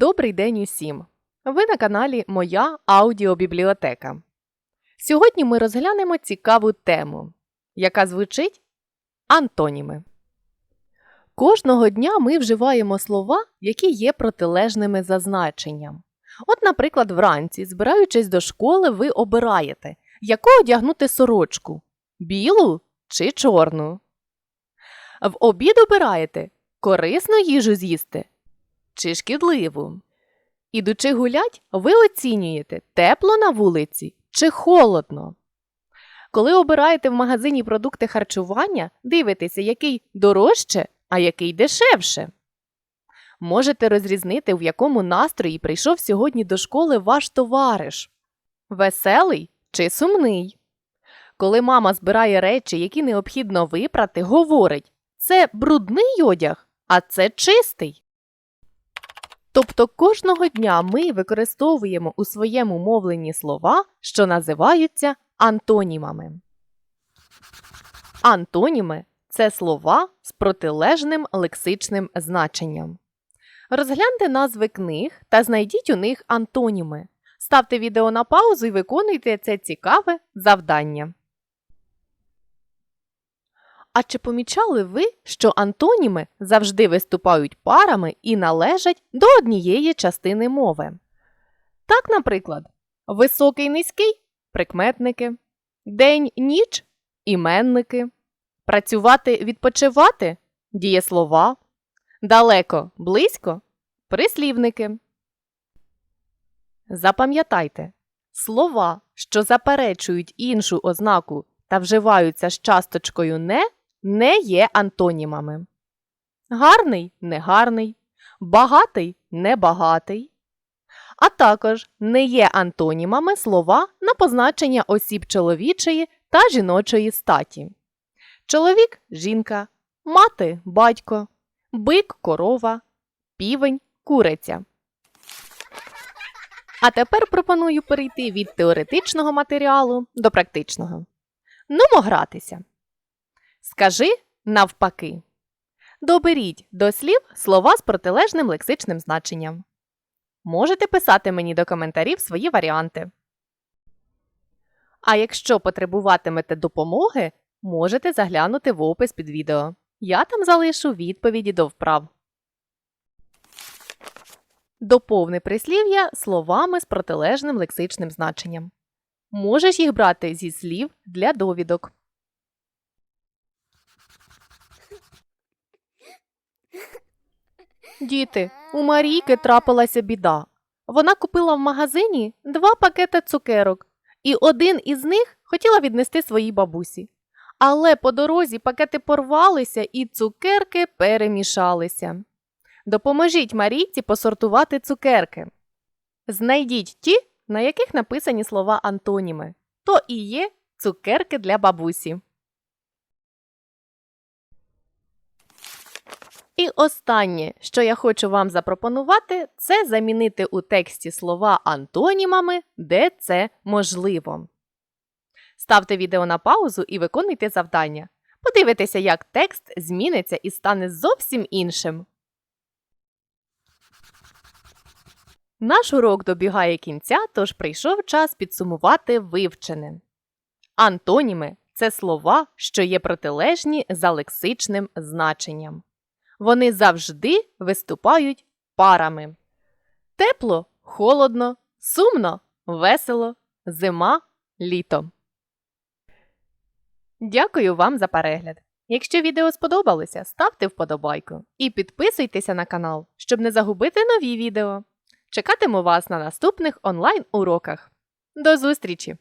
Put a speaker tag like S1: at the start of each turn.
S1: Добрий день усім! Ви на каналі Моя аудіобібліотека. Сьогодні ми розглянемо цікаву тему, яка звучить антоніми. Кожного дня ми вживаємо слова, які є протилежними за значенням. От, наприклад, вранці, збираючись до школи, ви обираєте, яку одягнути сорочку білу чи чорну. В обід обираєте корисну їжу з'їсти чи шкідливу. Ідучи гулять, ви оцінюєте тепло на вулиці чи холодно. Коли обираєте в магазині продукти харчування, дивитеся, який дорожче, а який дешевше. Можете розрізнити, в якому настрої прийшов сьогодні до школи ваш товариш веселий чи сумний. Коли мама збирає речі, які необхідно випрати, говорить це брудний одяг, а це чистий. Тобто кожного дня ми використовуємо у своєму мовленні слова, що називаються антонімами. Антоніми це слова з протилежним лексичним значенням. Розгляньте назви книг та знайдіть у них антоніми. Ставте відео на паузу і виконуйте це цікаве завдання. А чи помічали ви, що антоніми завжди виступають парами і належать до однієї частини мови? Так, наприклад, високий низький прикметники, день ніч іменники, працювати відпочивати дієслова, далеко близько прислівники. Запам'ятайте, слова, що заперечують іншу ознаку та вживаються з часточкою не, не є антонімами. Гарний негарний, багатий небагатий. А також не є антонімами слова на позначення осіб чоловічої та жіночої статі. Чоловік жінка, мати батько, бик корова, півень куриця. А тепер пропоную перейти від теоретичного матеріалу до практичного. Нумо гратися. Скажи навпаки. Доберіть до слів слова з протилежним лексичним значенням. Можете писати мені до коментарів свої варіанти. А якщо потребуватимете допомоги, можете заглянути в опис під відео. Я там залишу відповіді до вправ. Доповни прислів'я словами з протилежним лексичним значенням. Можеш їх брати зі слів для довідок. Діти, у Марійки трапилася біда. Вона купила в магазині два пакети цукерок, і один із них хотіла віднести своїй бабусі. Але по дорозі пакети порвалися і цукерки перемішалися. Допоможіть Марійці посортувати цукерки. Знайдіть ті, на яких написані слова антоніми. То і є цукерки для бабусі. І останнє, що я хочу вам запропонувати, це замінити у тексті слова антонімами, де це можливо. Ставте відео на паузу і виконуйте завдання. Подивитеся, як текст зміниться і стане зовсім іншим. Наш урок добігає кінця, тож прийшов час підсумувати вивчене. Антоніми це слова, що є протилежні за лексичним значенням. Вони завжди виступають парами. Тепло холодно, сумно весело, зима літо. Дякую вам за перегляд. Якщо відео сподобалося, ставте вподобайку і підписуйтеся на канал, щоб не загубити нові відео. Чекатиму вас на наступних онлайн уроках. До зустрічі!